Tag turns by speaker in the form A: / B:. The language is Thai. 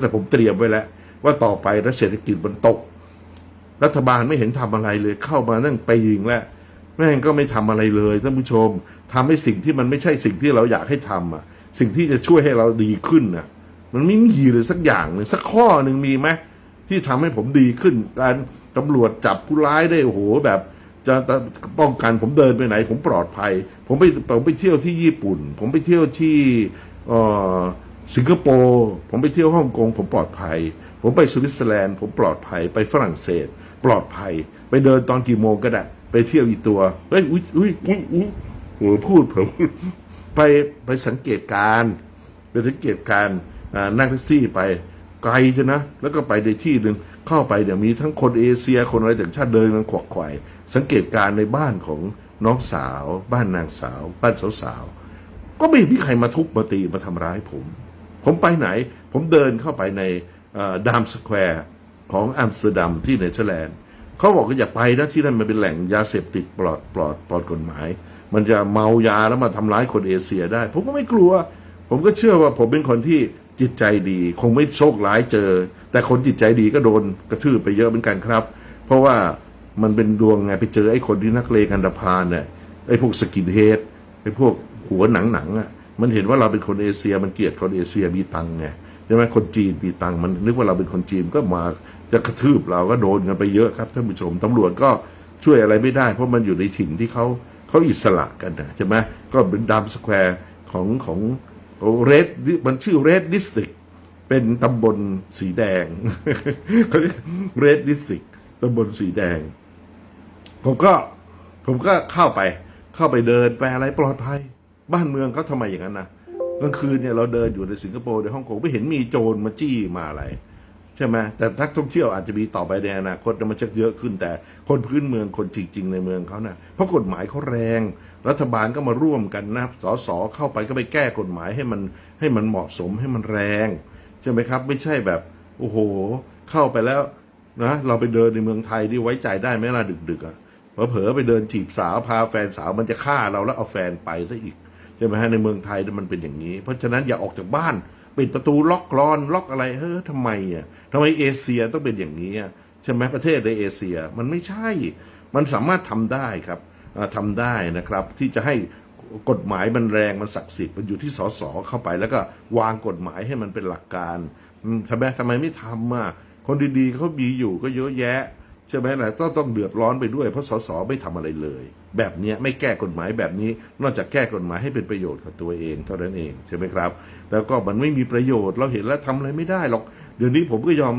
A: แต่ผมเตรียมไว้แล้ว ว่าต่อไปแล้วเศรษฐกิจมันตก รัฐบาลไม่เห็นทำอะไรเลย เข้ามาตั้งไปีงแล้วแม่งก็ไม่ทำอะไรเลยท่านผู้ชมทำให้สิ่งที่มันไม่ใช่สิ่งที่เราอยากให้ทำอะ สิ่งที่จะช่วยให้เราดีขึ้นน่ะ มันไม่มีเลยสักอย่างหนึ่งสักข้อหนึ่งมีไหมที่ทำให้ผมดีขึ้น การตำรวจจับผู้ร้ายได้โอ้โหแบบจะจะป้องกันผมเดินไปไหน ผมปลอดภัย ผมไปผมไปเที่ยวที่ญี่ปุ่น ผมไปเที่ยวที่เอ่อ สิงคโปร์ผมไปเที่ยวฮ่องกงผมปลอดภัย ผมไปสวิตเซอร์แลนด์ผมปลอดภัยไปฝรั่งเศส ปลอดภัย ไปเดินตอนกี่โมงก็ได้ ไปเที่ยวอีตัวเฮ้ยอุ้ยอุ้ยอุ้ยอุ้ยโหพูดผมไปไปสังเกตการไปสังเกตการณ์อ่านั่งแท็กซี่ไปไกลจะนะ แล้วก็ไปในที่หนึ่งเข้าไปเดี๋ยวมีทั้งคนเอเชียคนอะไรต่างชาติเดินกันขวักไขว่สังเกตการในบ้านของน้องสาว บ้านนางสาว บ้านสาวๆก็ไม่มีใครมาทุบมาตีมาทำร้ายผม ผมไปไหน ผมเดินเข้าไปในดามสแควร์ของอัมสเตอร์ดัมที่เนเธอร์แลนด์เขาบอกว่าอย่าไปนะที่นั่นมันเป็นแหล่งยาเสพติดปลอดปลอดปลอดกฎหมาย มันจะเมายาแล้วมาทำร้ายคนเอเชียได้ ผมก็ไม่กลัว ผมก็เชื่อว่าผมเป็นคนที่จิตใจดี คงไม่โชคร้ายเจอ แต่คนจิตใจดีก็โดนกระทืบไปเยอะเหมือนกันครับ เพราะว่ามันเป็นดวงไงไปเจอไอ้คนที่นักเลงอันดพาลเนี่ยไอ้พวกสกินเฮดไอ้พวกหัวหนังหนังๆอะ มันเห็นว่าเราเป็นคนเอเชีย มันเกลียดคนเอเชียมีตังไงใช่ไหมคนจีนมีตังมันนึกว่าเราเป็นคนจีนก็มาจะกระทืบเราก็โดนกันไปเยอะครับท่านผู้ชมตำรวจก็ช่วยอะไรไม่ได้ เพราะมันอยู่ในถิ่นที่เขาเขาอิสระกันนะใช่ไหมก็เป็นดามสแควร์ของของเรดมันชื่อเรดดิสติกเป็นตำบลสีแดงเขาเรียกเรดดิสติกตำบลสีแดง ผมก็ผมก็เข้าไป เข้าไปเดินไปอะไรปลอดภัย บ้านเมืองเขาทำไมอย่างนั้นนะกลางคืนเนี่ยเราเดินอยู่ในสิงคโปร์ในฮ่องกงไม่เห็นมีโจรมาจี้มาอะไรใช่ไหมแต่นักท่องเที่ยวอาจจะมีต่อไปในอนาคตนะมันจะเยอะขึ้น แต่คนพื้นเมืองคนจริง ๆ ในเมืองเขานะ่ะเพราะกฎหมายเขาแรง รัฐบาลก็มาร่วมกันนะสสเข้าไปก็ไปแก้กฎหมายให้มันให้มันเหมาะสมให้มันแรง ใช่ไหมครับ ไม่ใช่แบบโอ้โห เข้าไปแล้วนะเราไปเดินในเมืองไทยที่ไว้ใจได้ไหมล่ะดึกๆอะ่ะเผลอๆไปเดินจีบสาวพาแฟนสาวมันจะฆ่าเราแล้วเอาแฟนไปซะอีก ใช่ไหมฮะในเมืองไทยมันเป็นอย่างนี้ เพราะฉะนั้นอย่าออกจากบ้านปิดประตูล็อกกรอนล็อกอะไรเฮ้ยทำไมอะทำไมเอเชียต้องเป็นอย่างนี้ใช่ไหมประเทศในเอเชียมันไม่ใช่ มันสามารถทำได้ครับอ่าทำได้นะครับ ที่จะให้กฎหมายมันแรงมันศักดิ์สิทธิ์มันอยู่ที่สสเข้าไป แล้วก็วางกฎหมายให้มันเป็นหลักการทำไมทำไมไม่ทำอะคนดีๆเขามีอยู่ก็เยอะแยะ ใช่ไหมล่ะต้องต้องเดือดร้อนไปด้วย เพราะสสไม่ทำอะไรเลย แบบเนี้ยไม่แก้กฎหมายแบบนี้ นอกจากแก้กฎหมายให้เป็นประโยชน์กับตัวเองเท่านั้นเองใช่ไหมครับ แล้วก็มันไม่มีประโยชน์เราเห็นแล้วทำอะไรไม่ได้หรอกเดี๋ยวนี้ผมก็ยอม